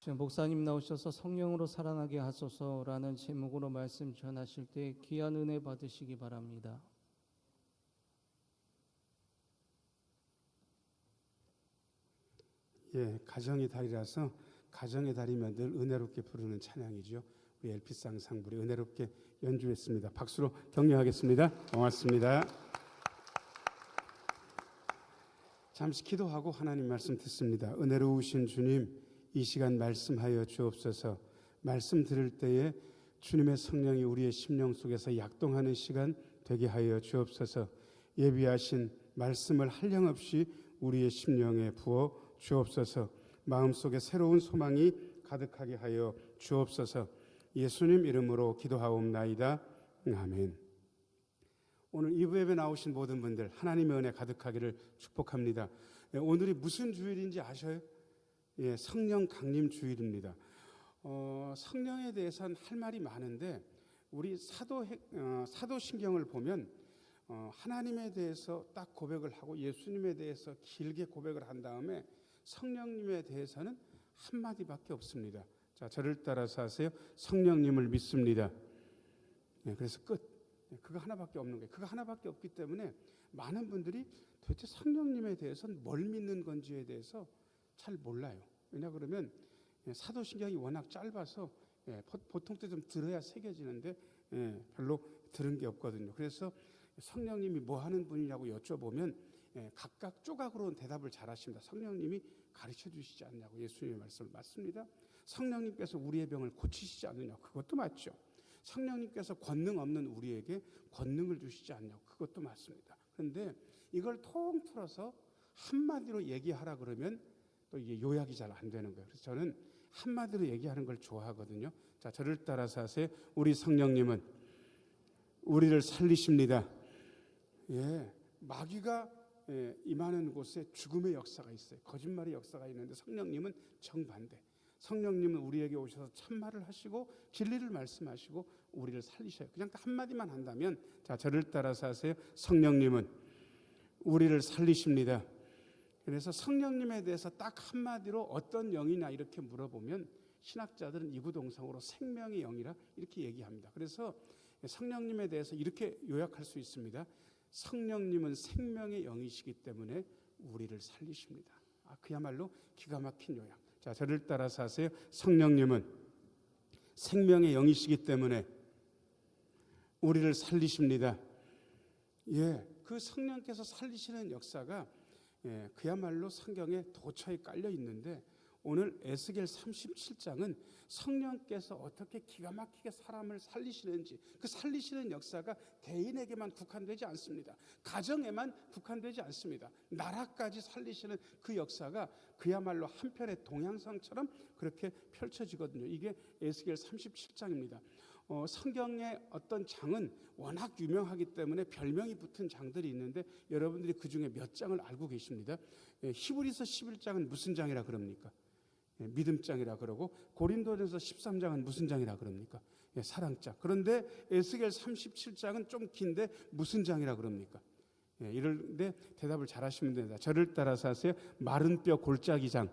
지금 목사님 나오셔서 성령으로 살아나게 하소서라는 제목으로 말씀 전하실 때 귀한 은혜 받으시기 바랍니다. 예, 가정의 달이라서 가정의 달이면 늘 은혜롭게 부르는 찬양이죠. 우리 엘피스 앙상블이 은혜롭게 연주했습니다. 박수로 격려하겠습니다. 고맙습니다. 잠시 기도하고 하나님 말씀 듣습니다. 은혜로우신 주님, 이 시간 말씀하여 주옵소서. 말씀 들을 때에 주님의 성령이 우리의 심령 속에서 약동하는 시간 되게 하여 주옵소서. 예비하신 말씀을 한량없이 우리의 심령에 부어 주옵소서. 마음속에 새로운 소망이 가득하게 하여 주옵소서. 예수님 이름으로 기도하옵나이다. 아멘. 오늘 이부 예배 나오신 모든 분들 하나님의 은혜 가득하기를 축복합니다. 예, 오늘이 무슨 주일인지 아셔요? 예, 성령 강림 주일입니다. 어, 성령에 대해서는 할 말이 많은데 우리 사도 어, 사도신경을 보면 어, 하나님에 대해서 딱 고백을 하고 예수님에 대해서 길게 고백을 한 다음에 성령님에 대해서는 한 마디밖에 없습니다. 자, 저를 따라서 하세요. 성령님을 믿습니다. 예, 그래서 끝. 예, 그거 하나밖에 없는 거예요. 그거 하나밖에 없기 때문에 많은 분들이 도대체 성령님에 대해서는 뭘 믿는 건지에 대해서 잘 몰라요. 왜냐 그러면 예, 사도신경이 워낙 짧아서 예, 보- 보통 때 좀 들어야 새겨지는데 예, 별로 들은 게 없거든요. 그래서 성령님이 뭐 하는 분이냐고 여쭤보면 예, 각각 조각으로 대답을 잘 하십니다. 성령님이 가르쳐 주시지 않냐고 예수님의 말씀을 맞습니다. 성령님께서 우리의 병을 고치시지 않느냐 그것도 맞죠. 성령님께서 권능 없는 우리에게 권능을 주시지 않냐고 그것도 맞습니다. 그런데 이걸 통틀어서 한마디로 얘기하라 그러면 또 이게 요약이 잘 안 되는 거예요. 그래서 저는 한마디로 얘기하는 걸 좋아하거든요. 자, 저를 따라서 하세요. 우리 성령님은 우리를 살리십니다. 예, 마귀가 예, 임하는 곳에 죽음의 역사가 있어요. 거짓말의 역사가 있는데 성령님은 정반대. 성령님은 우리에게 오셔서 참말을 하시고 진리를 말씀하시고 우리를 살리셔요. 그냥 딱 한마디만 한다면 자 저를 따라서 하세요. 성령님은 우리를 살리십니다. 그래서 성령님에 대해서 딱 한마디로 어떤 영이냐 이렇게 물어보면 신학자들은 이구동성으로 생명의 영이라 이렇게 얘기합니다. 그래서 성령님에 대해서 이렇게 요약할 수 있습니다. 성령님은 생명의 영이시기 때문에 우리를 살리십니다. 아, 그야말로 기가 막힌 요약. 자, 저를 따라서 하세요. 성령님은 생명의 영이시기 때문에 우리를 살리십니다. 예, 그 성령께서 살리시는 역사가 예, 그야말로 성경에 도처에 깔려 있는데 오늘 에스겔 37장은 성령께서 어떻게 기가 막히게 사람을 살리시는지 그 살리시는 역사가 개인에게만 국한되지 않습니다. 가정에만 국한되지 않습니다. 나라까지 살리시는 그 역사가 그야말로 한편의 동양성처럼 그렇게 펼쳐지거든요. 이게 에스겔 37장입니다. 어, 성경의 어떤 장은 워낙 유명하기 때문에 별명이 붙은 장들이 있는데 여러분들이 그 중에 몇 장을 알고 계십니다. 예, 히브리서 11장은 무슨 장이라 그럽니까? 예, 믿음장이라 그러고 고린도전서 13장은 무슨 장이라 그럽니까? 예, 사랑장. 그런데 에스겔 37장은 좀 긴데 무슨 장이라 그럽니까? 예, 이럴때 대답을 잘 하시면 됩니다. 저를 따라서 하세요. 마른 뼈 골짜기 장.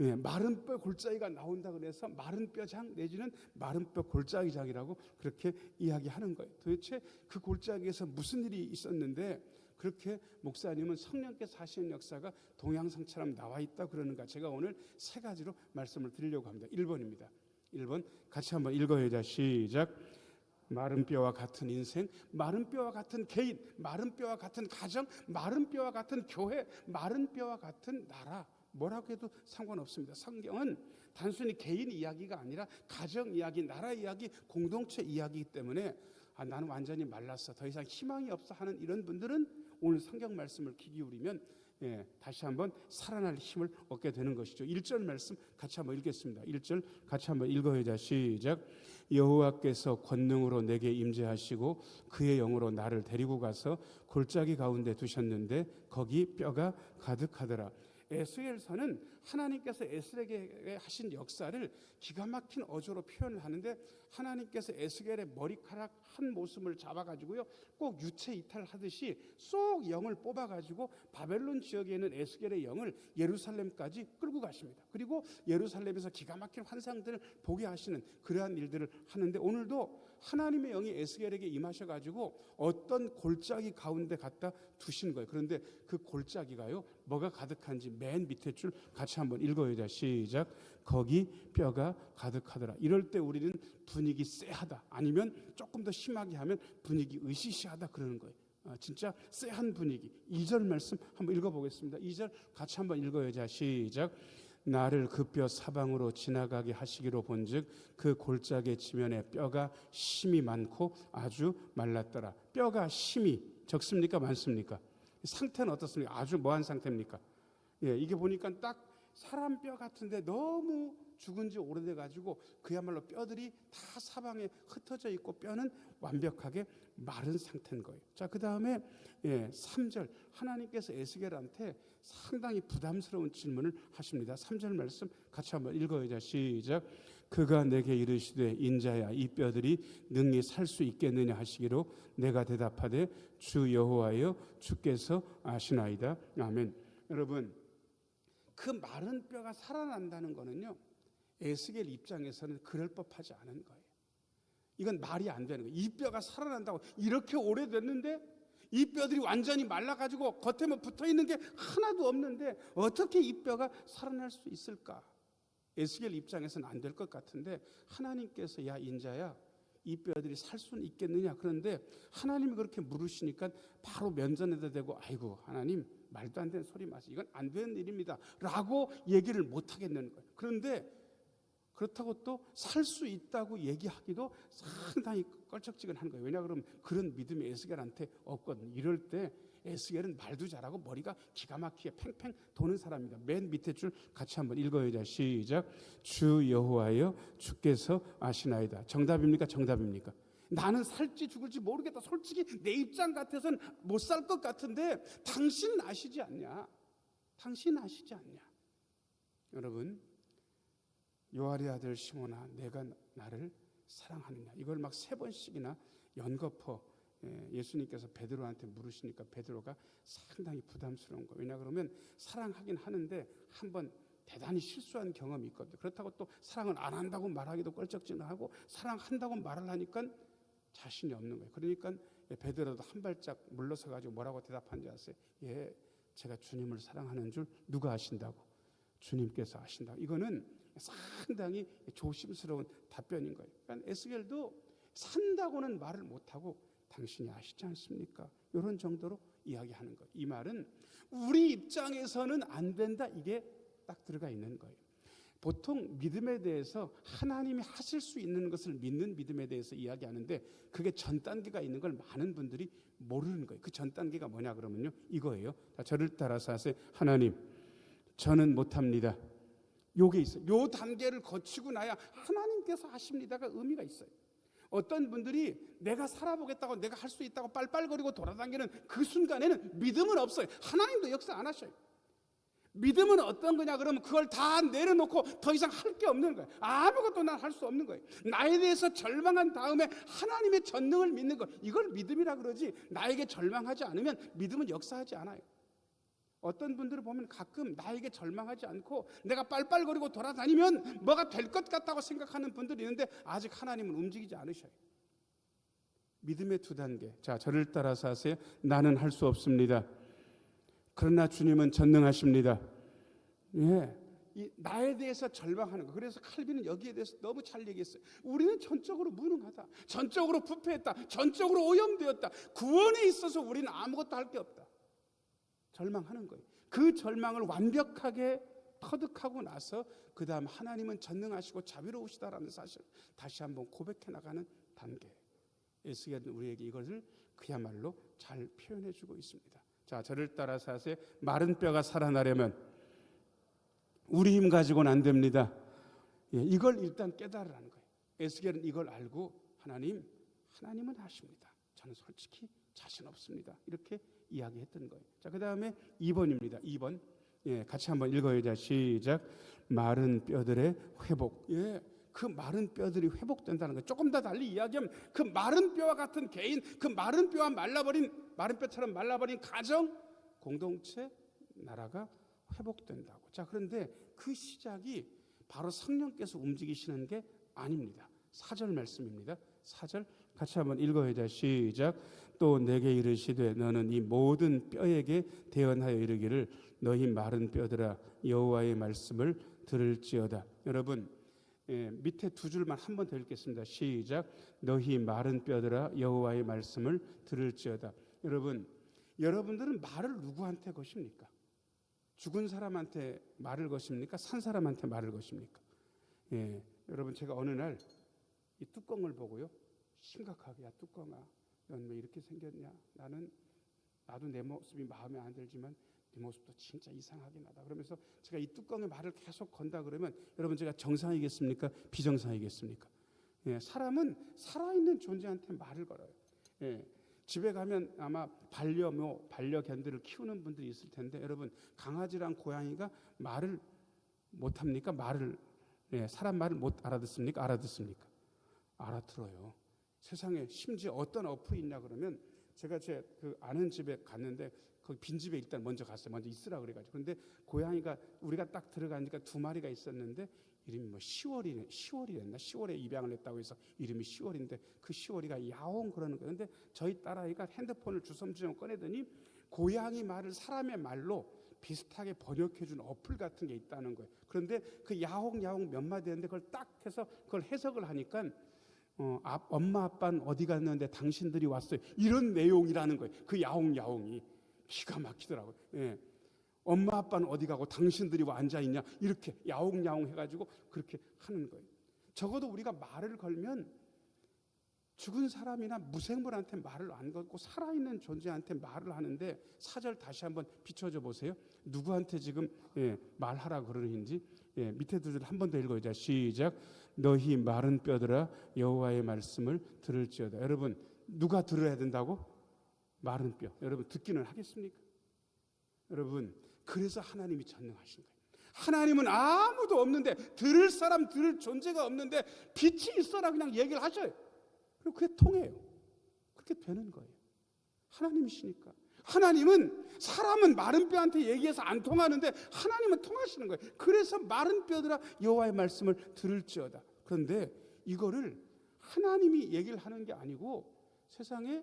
예, 마른 뼈 골짜기가 나온다 그래서 마른 뼈장 내지는 마른 뼈 골짜기장이라고 그렇게 이야기하는 거예요. 도대체 그 골짜기에서 무슨 일이 있었는데 그렇게 목사님은 성령께서 하시는 역사가 동양성처럼 나와 있다 그러는가? 제가 오늘 세 가지로 말씀을 드리려고 합니다. 1번입니다. 1번 같이 한번 읽어요. 자, 시작. 마른 뼈와 같은 인생, 마른 뼈와 같은 개인, 마른 뼈와 같은 가정, 마른 뼈와 같은 교회, 마른 뼈와 같은 나라. 뭐라고 해도 상관없습니다. 성경은 단순히 개인 이야기가 아니라 가정 이야기, 나라 이야기, 공동체 이야기이기 때문에 아, 나는 완전히 말랐어. 더 이상 희망이 없어 하는 이런 분들은 오늘 성경 말씀을 귀 기울이면 예, 다시 한번 살아날 힘을 얻게 되는 것이죠. 1절 말씀 같이 한번 읽겠습니다. 1절 같이 한번 읽어요. 자, 시작. 여호와께서 권능으로 내게 임재하시고 그의 영으로 나를 데리고 가서 골짜기 가운데 두셨는데 거기 뼈가 가득하더라. 에스겔서는 하나님께서 에스겔에게 하신 역사를 기가 막힌 어조로 표현을 하는데 하나님께서 에스겔의 머리카락 한 모습을 잡아가지고요 꼭 유체 이탈하듯이 쏙 영을 뽑아가지고 바벨론 지역에 있는 에스겔의 영을 예루살렘까지 끌고 가십니다. 그리고 예루살렘에서 기가 막힌 환상들을 보게 하시는 그러한 일들을 하는데 오늘도 하나님의 영이 에스겔에게 임하셔가지고 어떤 골짜기 가운데 갖다 두신 거예요. 그런데 그 골짜기가요 뭐가 가득한지 맨 밑에 줄 같이 한번 읽어요. 시작. 거기 뼈가 가득하더라. 이럴 때 우리는 분위기 쎄하다. 아니면 조금 더 심하게 하면 분위기 으시시하다 그러는 거예요. 아, 진짜 쎄한 분위기. 2절 말씀 한번 읽어보겠습니다. 2절 같이 한번 읽어요. 자, 시작. 나를 그 뼈 사방으로 지나가게 하시기로 본즉 그 골짜기 지면에 뼈가 심이 많고 아주 말랐더라. 뼈가 심이 적습니까 많습니까? 상태는 어떻습니까? 아주 뭐한 상태입니까? 예, 이게 보니까 딱 사람 뼈 같은데 너무 죽은 지 오래돼 가지고 그야말로 뼈들이 다 사방에 흩어져 있고 뼈는 완벽하게 마른 상태인 거예요. 자, 그다음에 예, 3절 하나님께서 에스겔한테 상당히 부담스러운 질문을 하십니다. 3절 말씀 같이 한번 읽어요. 자, 시작. 그가 내게 이르시되 인자야 이 뼈들이 능히 살 수 있겠느냐 하시기로 내가 대답하되 주 여호와여 주께서 아시나이다. 아멘. 여러분 그 마른 뼈가 살아난다는 거는요. 에스겔 입장에서는 그럴 법하지 않은 거예요. 이건 말이 안 되는 거예요. 이 뼈가 살아난다고 이렇게 오래됐는데 이 뼈들이 완전히 말라가지고 겉에만 붙어 있는 게 하나도 없는데 어떻게 이 뼈가 살아날 수 있을까? 에스겔 입장에서는 안 될 것 같은데 하나님께서 야 인자야 이 뼈들이 살 수는 있겠느냐 그런데 하나님이 그렇게 물으시니까 바로 면전에다 대고 아이고 하나님 말도 안 되는 소리 마세요 이건 안 되는 일입니다 라고 얘기를 못 하겠는 거예요 그런데 그렇다고 또 살 수 있다고 얘기하기도 상당히 껄쩍지근한 거예요. 왜냐 그러면 그런 믿음이 에스겔한테 없거든. 이럴 때 에스겔은 말도 잘하고 머리가 기가 막히게 팽팽 도는 사람입니다. 맨 밑에 줄 같이 한번 읽어요. 자, 시작. 주 여호와여 주께서 아시나이다. 정답입니까? 정답입니까? 나는 살지 죽을지 모르겠다. 솔직히 내 입장 같아서는 못 살 것 같은데 당신 아시지 않냐? 당신 아시지 않냐? 여러분 요아리 아들 시몬아 내가 나를 사랑하느냐 이걸 막 세 번씩이나 연거퍼 예, 예수님께서 베드로한테 물으시니까 베드로가 상당히 부담스러운 거예요. 왜냐 그러면 사랑하긴 하는데 한번 대단히 실수한 경험이 있거든요. 그렇다고 또 사랑을 안 한다고 말하기도 껄쩍지근하고 사랑한다고 말을 하니까 자신이 없는 거예요. 그러니까 베드로도 한 발짝 물러서 가지고 뭐라고 대답한지 아세요? 예, 제가 주님을 사랑하는 줄 누가 아신다고? 주님께서 아신다고. 이거는 상당히 조심스러운 답변인 거예요. 그러니까 에스겔도 산다고는 말을 못하고 당신이 아시지 않습니까? 이런 정도로 이야기하는 거예요. 이 말은 우리 입장에서는 안 된다 이게 딱 들어가 있는 거예요. 보통 믿음에 대해서 하나님이 하실 수 있는 것을 믿는 믿음에 대해서 이야기하는데 그게 전 단계가 있는 걸 많은 분들이 모르는 거예요. 그 전 단계가 뭐냐 그러면요 이거예요. 자, 저를 따라서 하세요. 하나님, 저는 못합니다. 요게 있어요. 요 단계를 거치고 나야 하나님께서 하십니다가 의미가 있어요. 어떤 분들이 내가 살아보겠다고 내가 할 수 있다고 빨빨거리고 돌아다니는 그 순간에는 믿음은 없어요. 하나님도 역사 안 하셔요. 믿음은 어떤 거냐 그러면 그걸 다 내려놓고 더 이상 할 게 없는 거예요. 아무것도 난 할 수 없는 거예요. 나에 대해서 절망한 다음에 하나님의 전능을 믿는 거 이걸 믿음이라 그러지 나에게 절망하지 않으면 믿음은 역사하지 않아요. 어떤 분들을 보면 가끔 나에게 절망하지 않고 내가 빨빨거리고 돌아다니면 뭐가 될 것 같다고 생각하는 분들이 있는데 아직 하나님은 움직이지 않으셔요. 믿음의 두 단계. 자, 저를 따라서 하세요. 나는 할 수 없습니다. 그러나 주님은 전능하십니다. 예. 이 나에 대해서 절망하는 거. 그래서 칼빈은 여기에 대해서 너무 잘 얘기했어요. 우리는 전적으로 무능하다. 전적으로 부패했다. 전적으로 오염되었다. 구원에 있어서 우리는 아무것도 할 게 없다. 절망하는 거예요. 그 절망을 완벽하게 터득하고 나서 그 다음 하나님은 전능하시고 자비로우시다라는 사실 다시 한번 고백해 나가는 단계. 에스겔은 우리에게 이것을 그야말로 잘 표현해 주고 있습니다. 자, 저를 따라서 하세요. 마른 뼈가 살아나려면 우리 힘 가지고는 안 됩니다. 예, 이걸 일단 깨달으라는 거예요. 에스겔은 이걸 알고 하나님, 하나님은 하십니다. 저는 솔직히 자신 없습니다. 이렇게 이야기했던 거예요. 자, 그 다음에 2번입니다. 2번. 예, 같이 한번 읽어요. 자, 시작. 마른 뼈들의 회복. 예. 그 마른 뼈들이 회복된다는 거. 조금 더 달리 이야기하면 그 마른 뼈와 같은 개인, 그 마른 뼈와 말라버린 마른 뼈처럼 말라버린 가정, 공동체, 나라가 회복된다고. 자, 그런데 그 시작이 바로 성령께서 움직이시는 게 아닙니다. 사절 말씀입니다. 사절 같이 한번 읽어야 자 시작. 또 내게 이르시되 너는 이 모든 뼈에게 대언하여 이르기를 너희 마른 뼈들아 여호와의 말씀을 들을지어다. 여러분 예, 밑에 두 줄만 한 번 더 읽겠습니다. 시작. 너희 마른 뼈들아 여호와의 말씀을 들을지어다. 여러분 여러분들은 말을 누구한테 것입니까? 죽은 사람한테 말을 것입니까? 산 사람한테 말을 것입니까? 예, 여러분 제가 어느 날 이 뚜껑을 보고요 심각하게 야 뚜껑아 넌 왜 이렇게 생겼냐? 나는 나도 내 모습이 마음에 안 들지만 네 모습도 진짜 이상하긴 하다. 그러면서 제가 이 뚜껑에 말을 계속 건다 그러면 여러분 제가 정상이겠습니까? 비정상이겠습니까? 예, 사람은 살아있는 존재한테 말을 걸어요. 예, 집에 가면 아마 반려묘, 반려견들을 키우는 분들이 있을 텐데 여러분 강아지랑 고양이가 말을 못 합니까? 말을 예, 사람 말을 못 알아듣습니까? 알아듣습니까? 알아들어요. 세상에 심지어 어떤 어플이 있냐 그러면 제가 제 그 아는 집에 갔는데 거기 빈 집에 일단 먼저 갔어요. 먼저 있으라 그래가지고 근데 고양이가 우리가 딱 들어가니까 두 마리가 있었는데 이름이 뭐 10월이 10월이랬나 10월에 입양을 했다고 해서 이름이 10월인데 그 10월이가 야옹 그러는 거예요. 근데 저희 딸아이가 핸드폰을 주섬주섬 꺼내더니 고양이 말을 사람의 말로 비슷하게 번역해 준 어플 같은 게 있다는 거예요. 그런데 그 야옹 야옹 몇 마디 했는데 그걸 딱 해서 그걸 해석을 하니까 어, 아, 엄마 아빠는 어디 갔는데 당신들이 왔어요. 이런 내용이라는 거예요. 그 야옹 야옹이 기가 막히더라고요. 예. 엄마 아빠는 어디 가고 당신들이 와 앉아 있냐 이렇게 야옹 야옹 해가지고 그렇게 하는 거예요. 적어도 우리가 말을 걸면 죽은 사람이나 무생물한테 말을 안 걸고 살아있는 존재한테 말을 하는데 사절 다시 한번 비춰줘 보세요. 누구한테 지금 예, 말하라 그러는지 예, 밑에 두 줄 한 번 더 읽어요. 자 시작. 너희 마른 뼈들아 여호와의 말씀을 들을지어다. 여러분 누가 들어야 된다고? 마른 뼈. 여러분 듣기는 하겠습니까? 여러분 그래서 하나님이 전능하신 거예요. 하나님은 아무도 없는데 들을 사람 들을 존재가 없는데 빛이 있어라 그냥 얘기를 하셔요. 그리고 그게 통해요. 그렇게 되는 거예요. 하나님이시니까. 하나님은 사람은 마른 뼈한테 얘기해서 안 통하는데 하나님은 통하시는 거예요. 그래서 마른 뼈들아 여호와의 말씀을 들을지어다. 그런데 이거를 하나님이 얘기를 하는 게 아니고 세상에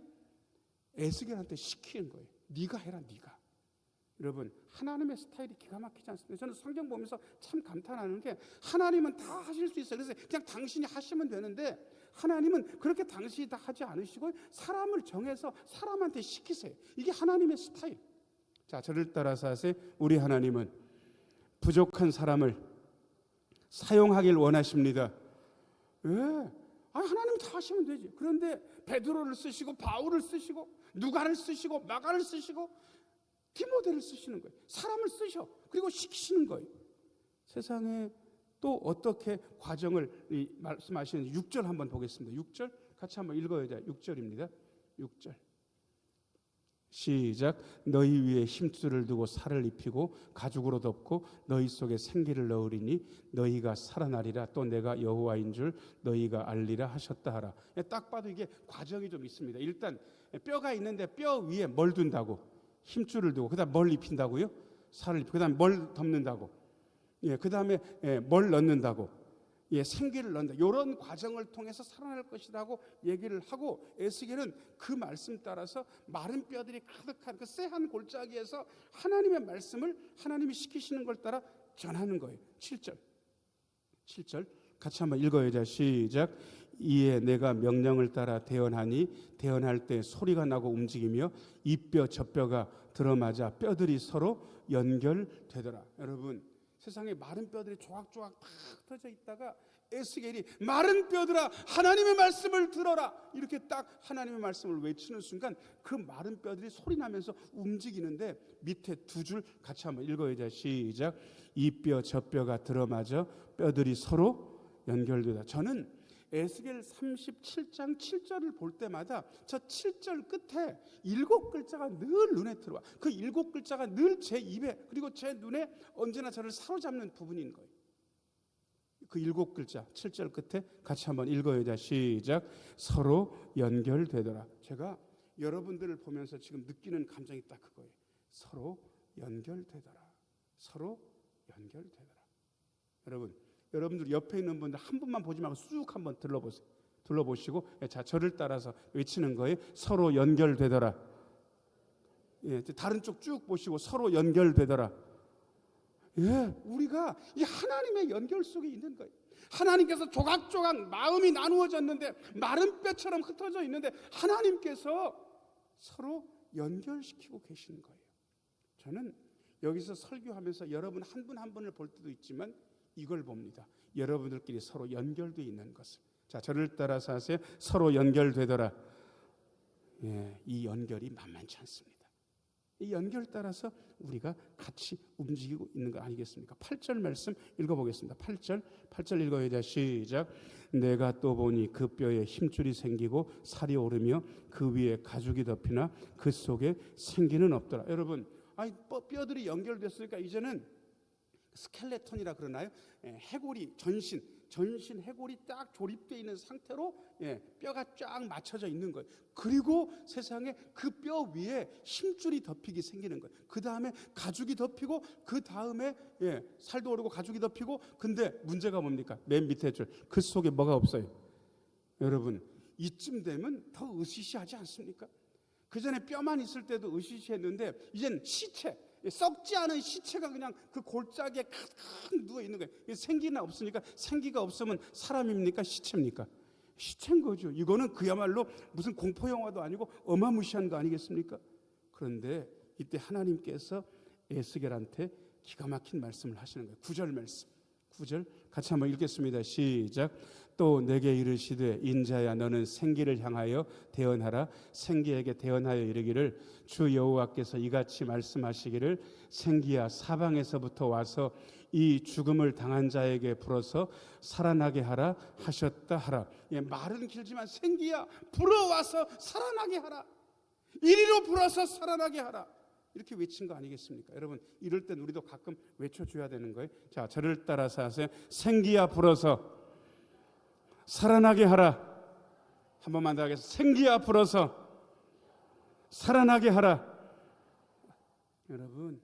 에스겔한테 시키는 거예요. 네가 해라 네가. 여러분 하나님의 스타일이 기가 막히지 않습니까? 저는 성경 보면서 참 감탄하는 게 하나님은 다 하실 수 있어요. 그래서 그냥 당신이 하시면 되는데 하나님은 그렇게 당신이 다 하지 않으시고 사람을 정해서 사람한테 시키세요. 이게 하나님의 스타일. 자, 저를 따라서 하세요. 우리 하나님은 부족한 사람을 사용하길 원하십니다. 왜? 아, 하나님 다 하시면 되지. 그런데 베드로를 쓰시고 바울을 쓰시고 누가를 쓰시고 마가를 쓰시고 디모데를 쓰시는 거예요. 사람을 쓰셔. 그리고 시키시는 거예요. 세상에 또 어떻게 과정을 이 말씀하시는 6절 한번 보겠습니다. 6절 같이 한번 읽어야 돼요. 6절입니다. 6절. 시작 너희 위에 힘줄을 두고 살을 입히고 가죽으로 덮고 너희 속에 생기를 넣으리니 너희가 살아나리라 또 내가 여호와인 줄 너희가 알리라 하셨다 하라 예, 딱 봐도 이게 과정이 좀 있습니다 일단 뼈가 있는데 뼈 위에 뭘 둔다고 힘줄을 두고 그다음 뭘 입힌다고요 살을 입히고 그다음 뭘 덮는다고 예 그 다음에 예, 뭘 넣는다고 예, 생기를 넣는다. 이런 과정을 통해서 살아날 것이라고 얘기를 하고 에스겔은 그 말씀 따라서 마른 뼈들이 가득한 그 쎄한 골짜기에서 하나님의 말씀을 하나님이 시키시는 걸 따라 전하는 거예요. 7절. 7절 같이 한번 읽어요. 자, 시작. 이에 내가 명령을 따라 대언하니 대언할 때 소리가 나고 움직이며 이 뼈 저 뼈가 들어맞아 뼈들이 서로 연결되더라. 여러분 세상에 마른 뼈들이 조각조각 탁 터져 있다가 에스겔이 마른 뼈들아 하나님의 말씀을 들어라. 이렇게 딱 하나님의 말씀을 외치는 순간 그 마른 뼈들이 소리 나면서 움직이는데 밑에 두 줄 같이 한번 읽어야 돼 시작. 이 뼈 저 뼈가 들어맞아 뼈들이 서로 연결되다. 저는 에스겔 37장 7절을 볼 때마다 저 7절 끝에 일곱 글자가 늘 눈에 들어와. 그 일곱 글자가 늘 제 입에 그리고 제 눈에 언제나 저를 사로잡는 부분인 거예요. 그 일곱 글자 7절 끝에 같이 한번 읽어야 돼. 시작. 서로 연결되더라. 제가 여러분들을 보면서 지금 느끼는 감정이 딱 그거예요. 서로 연결되더라. 서로 연결되더라. 여러분, 여러분들 옆에 있는 분들 한 분만 보지 말고 쑥 한번 들러보세요. 둘러보시고 예, 자 저를 따라서 외치는 거예요. 서로 연결되더라. 예, 다른 쪽 쭉 보시고 서로 연결되더라. 예, 우리가 이 하나님의 연결 속에 있는 거예요. 하나님께서 조각조각 마음이 나누어졌는데 마른 뼈처럼 흩어져 있는데 하나님께서 서로 연결시키고 계시는 거예요. 저는 여기서 설교하면서 여러분 한 분한 분을 볼 때도 있지만 이걸 봅니다. 여러분들끼리 서로 연결돼 있는 것을. 자, 저를 따라서 하세요. 서로 연결되더라. 예, 이 연결이 만만치 않습니다. 이 연결 따라서 우리가 같이 움직이고 있는 거 아니겠습니까? 8절 말씀 읽어보겠습니다. 8절, 8절 읽어야 돼. 시작. 내가 또 보니 그 뼈에 힘줄이 생기고 살이 오르며 그 위에 가죽이 덮이나 그 속에 생기는 없더라. 여러분, 아니 뼈- 뼈들이 연결됐으니까 이제는 스켈레톤이라 그러나요? 예, 해골이 전신 전신 해골이 딱 조립되어 있는 상태로 예, 뼈가 쫙 맞춰져 있는 거예요. 그리고 세상에 그 뼈 위에 힘줄이 덮이기 생기는 거예요. 그 다음에 가죽이 덮이고 그 다음에 예, 살도 오르고 가죽이 덮이고 근데 문제가 뭡니까? 맨 밑에 줄 그 속에 뭐가 없어요. 여러분 이쯤 되면 더 으시시하지 않습니까? 그 전에 뼈만 있을 때도 으시시했는데 이젠 시체 썩지 않은 시체가 그냥 그 골짜기에 가득 누워 있는 거예요. 생기나 없으니까 생기가 없으면 사람입니까 시체입니까? 시체인 거죠. 이거는 그야말로 무슨 공포 영화도 아니고 어마무시한 거 아니겠습니까? 그런데 이때 하나님께서 에스겔한테 기가 막힌 말씀을 하시는 거예요. 구절 말씀. 구절 같이 한번 읽겠습니다. 시작. 또 내게 이르시되 인자야 너는 생기를 향하여 대언하라 생기에게 대언하여 이르기를 주 여호와께서 이같이 말씀하시기를 생기야 사방에서부터 와서 이 죽음을 당한 자에게 불어서 살아나게 하라 하셨다 하라. 예, 말은 길지만 생기야 불어와서 살아나게 하라. 이리로 불어서 살아나게 하라. 이렇게 외친 거 아니겠습니까? 여러분 이럴 땐 우리도 가끔 외쳐줘야 되는 거예요. 자 저를 따라서 하세요. 생기야 불어서 살아나게 하라. 한 번만 더 하겠습니다. 생기야 불어서 살아나게 하라. 여러분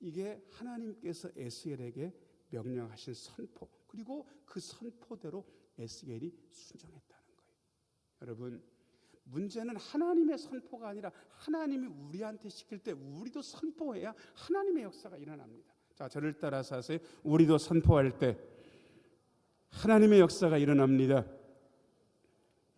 이게 하나님께서 에스겔에게 명령하신 선포 그리고 그 선포대로 에스겔이 순종했다는 거예요. 여러분 문제는 하나님의 선포가 아니라 하나님이 우리한테 시킬 때 우리도 선포해야 하나님의 역사가 일어납니다. 자, 저를 따라서 하세요. 우리도 선포할 때 하나님의 역사가 일어납니다.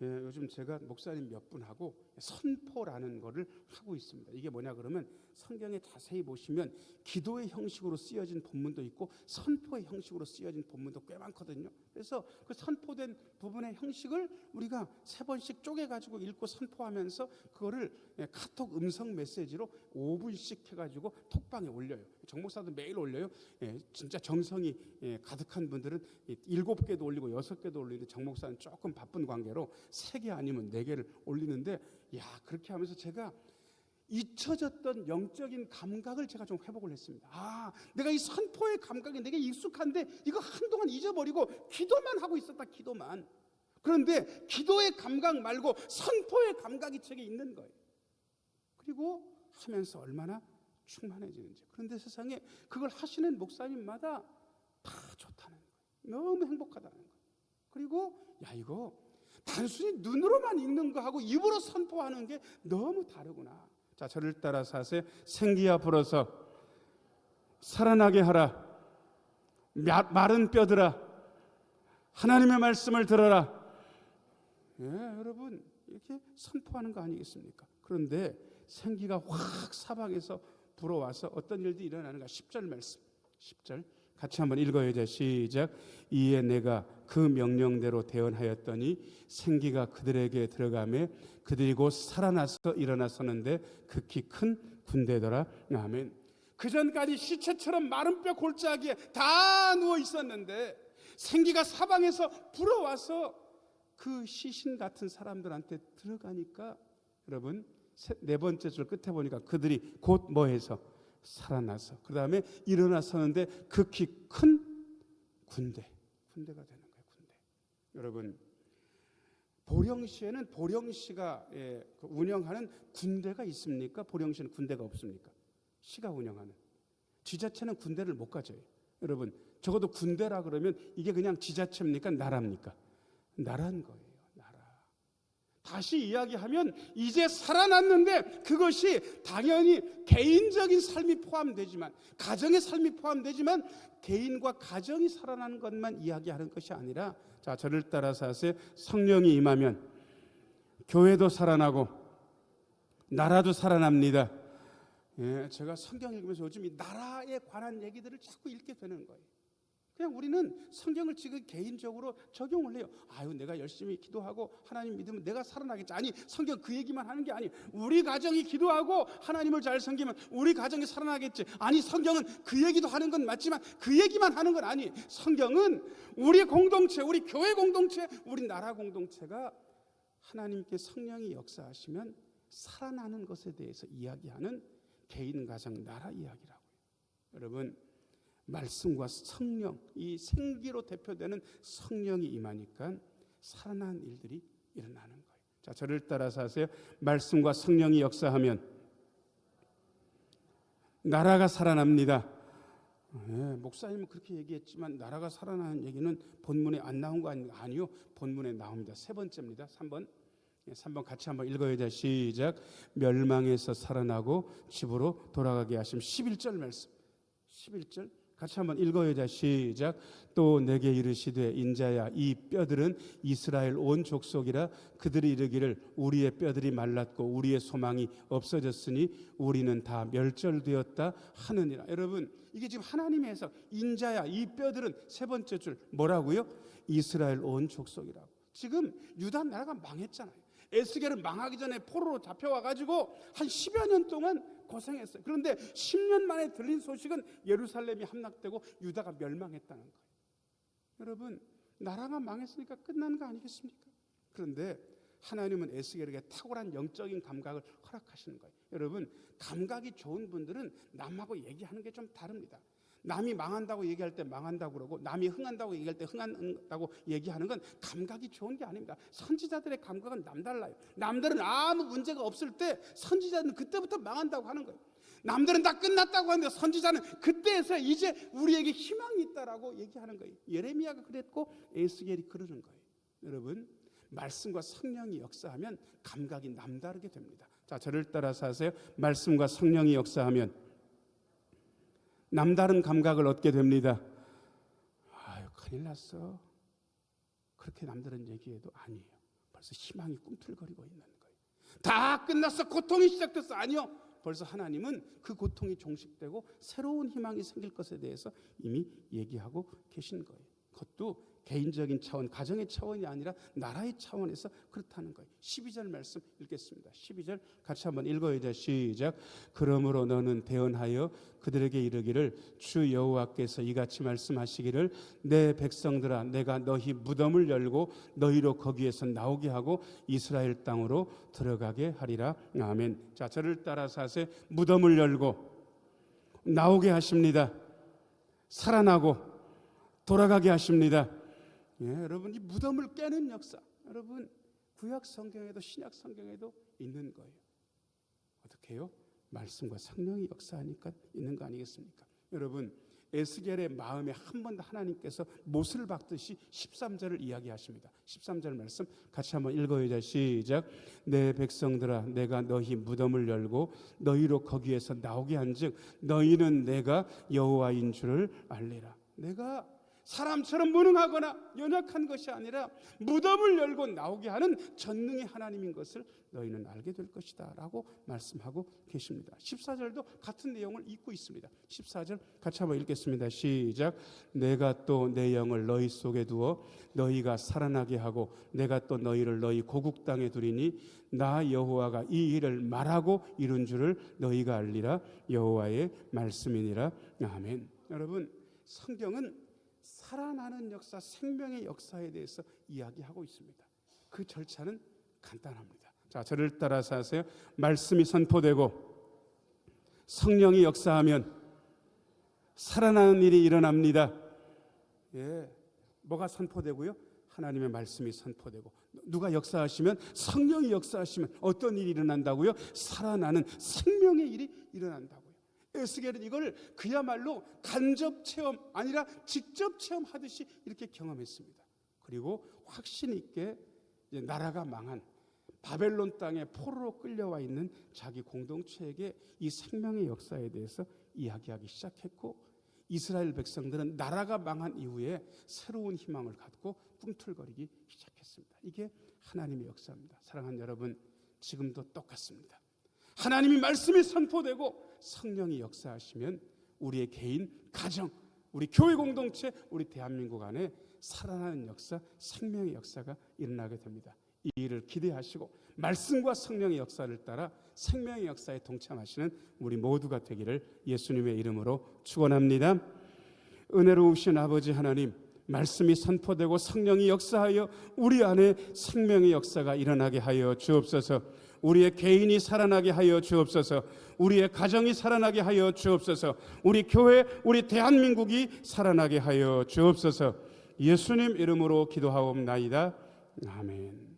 예, 요즘 제가 목사님 몇 분하고 선포라는 거를 하고 있습니다. 이게 뭐냐 그러면 성경에 자세히 보시면 기도의 형식으로 쓰여진 본문도 있고 선포의 형식으로 쓰여진 본문도 꽤 많거든요. 그래서 그 선포된 부분의 형식을 우리가 세 번씩 쪼개 가지고 읽고 선포하면서 그거를 예, 카톡 음성 메시지로 5분씩 해 가지고 톡방에 올려요. 정목사도 매일 올려요. 예, 진짜 정성이 예, 가득한 분들은 이 일곱 개도 올리고 여섯 개도 올리는데 정목사는 조금 바쁜 관계로 세개 아니면 네 개를 올리는데 야 그렇게 하면서 제가 잊혀졌던 영적인 감각을 제가 좀 회복을 했습니다. 아, 내가 이 선포의 감각이 내게 익숙한데 이거 한동안 잊어버리고 기도만 하고 있었다. 기도만. 그런데 기도의 감각 말고 선포의 감각이 제게 있는 거예요. 그리고 하면서 얼마나 충만해지는지. 그런데 세상에 그걸 하시는 목사님마다 다 좋다는 거예요. 너무 행복하다는 거예요. 그리고 야 이거 단순히 눈으로만 읽는 거하고 입으로 선포하는 게 너무 다르구나. 자, 저를 따라서 하세요. 생기야 불어서 살아나게 하라. 마, 마른 뼈들아. 하나님의 말씀을 들어라. 예, 여러분 이렇게 선포하는 거 아니겠습니까? 그런데 생기가 확 사방에서 불어와서 어떤 일들이 일어나는가? 10절 말씀. 10절 같이 한번 읽어야 돼. 시작. 이에 내가 그 명령대로 대언하였더니 생기가 그들에게 들어가매 그들이 곧 살아나서 일어나서는데 극히 큰 군대더라. 아멘. 그 전까지 시체처럼 마른 뼈 골짜기에 다 누워 있었는데 생기가 사방에서 불어와서 그 시신 같은 사람들한테 들어가니까 여러분 세- 네 번째 줄 끝에 보니까 그들이 곧 뭐해서 살아나서 그 다음에 일어나 서는데 극히 큰 군대 군대가 되는 여러분 보령시에는 보령시가 예, 그 운영하는 군대가 있습니까? 보령시는 군대가 없습니까? 시가 운영하는 지자체는 군대를 못 가져요. 여러분 적어도 군대라 그러면 이게 그냥 지자체입니까? 나라입니까? 나라인 거예요. 다시 이야기하면 이제 살아났는데 그것이 당연히 개인적인 삶이 포함되지만 가정의 삶이 포함되지만 개인과 가정이 살아나는 것만 이야기하는 것이 아니라 자 저를 따라서 하세요. 성령이 임하면 교회도 살아나고 나라도 살아납니다. 예, 제가 성경 읽으면서 요즘 이 나라에 관한 얘기들을 자꾸 읽게 되는 거예요. 그냥 우리는 성경을 지금 개인적으로 적용을 해요. 아유, 내가 열심히 기도하고 하나님 믿으면 내가 살아나겠지. 아니, 성경 그 얘기만 하는 게 아니. 우리 가정이 기도하고 하나님을 잘 섬기면 우리 가정이 살아나겠지. 아니, 성경은 그 얘기도 하는 건 맞지만 그 얘기만 하는 건 아니. 성경은 우리 공동체, 우리 교회 공동체, 우리 나라 공동체가 하나님께 성령이 역사하시면 살아나는 것에 대해서 이야기하는 개인 가정 나라 이야기라고요. 여러분 말씀과 성령 이 생기로 대표되는 성령이 임하니까 살아난 일들이 일어나는 거예요. 자, 저를 따라서 하세요. 말씀과 성령이 역사하면 나라가 살아납니다. 예, 목사님은 그렇게 얘기했지만 나라가 살아나는 얘기는 본문에 안 나온 거 아니, 아니요. 본문에 나옵니다. 세 번째입니다. 3번. 예, 3번 같이 한번 읽어야 돼. 시작. 멸망에서 살아나고 집으로 돌아가게 하심. 11절 말씀. 11절 같이 한번 읽어야 돼. 시작. 또 내게 이르시되 인자야 이 뼈들은 이스라엘 온 족속이라 그들이 이르기를 우리의 뼈들이 말랐고 우리의 소망이 없어졌으니 우리는 다 멸절되었다 하느니라. 여러분 이게 지금 하나님의 해석. 인자야 이 뼈들은 세 번째 줄 뭐라고요? 이스라엘 온 족속이라고. 지금 유다 나라가 망했잖아요. 에스겔은 망하기 전에 포로로 잡혀와 가지고 한 10여 년 동안 고생했어요. 그런데 10년 만에 들린 소식은 예루살렘이 함락되고 유다가 멸망했다는 거예요. 여러분, 나라가 망했으니까 끝난 거 아니겠습니까? 그런데 하나님은 에스겔에게 탁월한 영적인 감각을 허락하시는 거예요. 여러분, 감각이 좋은 분들은 남하고 얘기하는 게 좀 다릅니다. 남이 망한다고 얘기할 때 망한다고 그러고 남이 흥한다고 얘기할 때 흥한다고 얘기하는 건 감각이 좋은 게 아닙니다. 선지자들의 감각은 남달라요. 남들은 아무 문제가 없을 때 선지자는 그때부터 망한다고 하는 거예요. 남들은 다 끝났다고 하는데 선지자는 그때에서 이제 우리에게 희망이 있다라고 얘기하는 거예요. 예레미야가 그랬고 에스겔이 그러는 거예요. 여러분 말씀과 성령이 역사하면 감각이 남다르게 됩니다. 자 저를 따라서 하세요. 말씀과 성령이 역사하면 남다른 감각을 얻게 됩니다. 아유, 큰일 났어. 그렇게 남들은 얘기해도 아니에요. 벌써 희망이 꿈틀거리고 있는 거예요. 다 끝났어. 고통이 시작됐어. 아니요. 벌써 하나님은 그 고통이 종식되고 새로운 희망이 생길 것에 대해서 이미 얘기하고 계신 거예요. 그것도 개인적인 차원, 가정의 차원이 아니라 나라의 차원에서 그렇다는 거예요. 12절 말씀 읽겠습니다. 12절 같이 한번 읽어야 돼. 시작. 그러므로 너는 대언하여 그들에게 이르기를 주 여호와께서 이같이 말씀하시기를 내 백성들아 내가 너희 무덤을 열고 너희로 거기에서 나오게 하고 이스라엘 땅으로 들어가게 하리라. 아멘. 자, 저를 따라서 하세요. 무덤을 열고 나오게 하십니다. 살아나고 돌아가게 하십니다. 예, 여러분 이 무덤을 깨는 역사, 여러분 구약 성경에도 신약 성경에도 있는 거예요. 어떻게요? 말씀과 성령이 역사하니까 있는 거 아니겠습니까? 여러분 에스겔의 마음에 한번더 하나님께서 못을 박듯이 13절을 이야기하십니다. 13절 말씀 같이 한번 읽어야 돼. 시작. 내 백성들아 내가 너희 무덤을 열고 너희로 거기에서 나오게 한즉 너희는 내가 여호와인 줄을 알리라. 내가 사람처럼 무능하거나 연약한 것이 아니라 무덤을 열고 나오게 하는 전능의 하나님인 것을 너희는 알게 될 것이다 라고 말씀하고 계십니다. 14절도 같은 내용을 읽고 있습니다. 14절 같이 한번 읽겠습니다. 시작. 내가 또 내 영을 너희 속에 두어 너희가 살아나게 하고 내가 또 너희를 너희 고국 땅에 두리니 나 여호와가 이 일을 말하고 이룬 줄을 너희가 알리라. 여호와의 말씀이니라. 아멘. 여러분 성경은 살아나는 역사, 생명의 역사에 대해서 이야기하고 있습니다. 그 절차는 간단합니다. 자, 저를 따라서 하세요. 말씀이 선포되고 성령이 역사하면 살아나는 일이 일어납니다. 예. 뭐가 선포되고요? 하나님의 말씀이 선포되고 누가 역사하시면 성령이 역사하시면 어떤 일이 일어난다고요? 살아나는 생명의 일이 일어난다고요. 에스겔은 이걸 그야말로 간접 체험 아니라 직접 체험하듯이 이렇게 경험했습니다. 그리고 확신 있게 나라가 망한 바벨론 땅에 포로로 끌려와 있는 자기 공동체에게 이 생명의 역사에 대해서 이야기하기 시작했고 이스라엘 백성들은 나라가 망한 이후에 새로운 희망을 갖고 꿈틀거리기 시작했습니다. 이게 하나님의 역사입니다. 사랑하는 여러분, 지금도 똑같습니다. 하나님이 말씀이 선포되고 성령이 역사하시면 우리의 개인, 가정, 우리 교회 공동체, 우리 대한민국 안에 살아나는 역사, 생명의 역사가 일어나게 됩니다. 이 일을 기대하시고 말씀과 성령의 역사를 따라 생명의 역사에 동참하시는 우리 모두가 되기를 예수님의 이름으로 축원합니다. 은혜로우신 아버지 하나님, 말씀이 선포되고 성령이 역사하여 우리 안에 생명의 역사가 일어나게 하여 주옵소서. 우리의 개인이 살아나게 하여 주옵소서. 우리의 가정이 살아나게 하여 주옵소서. 우리 교회, 우리 대한민국이 살아나게 하여 주옵소서. 예수님 이름으로 기도하옵나이다. 아멘.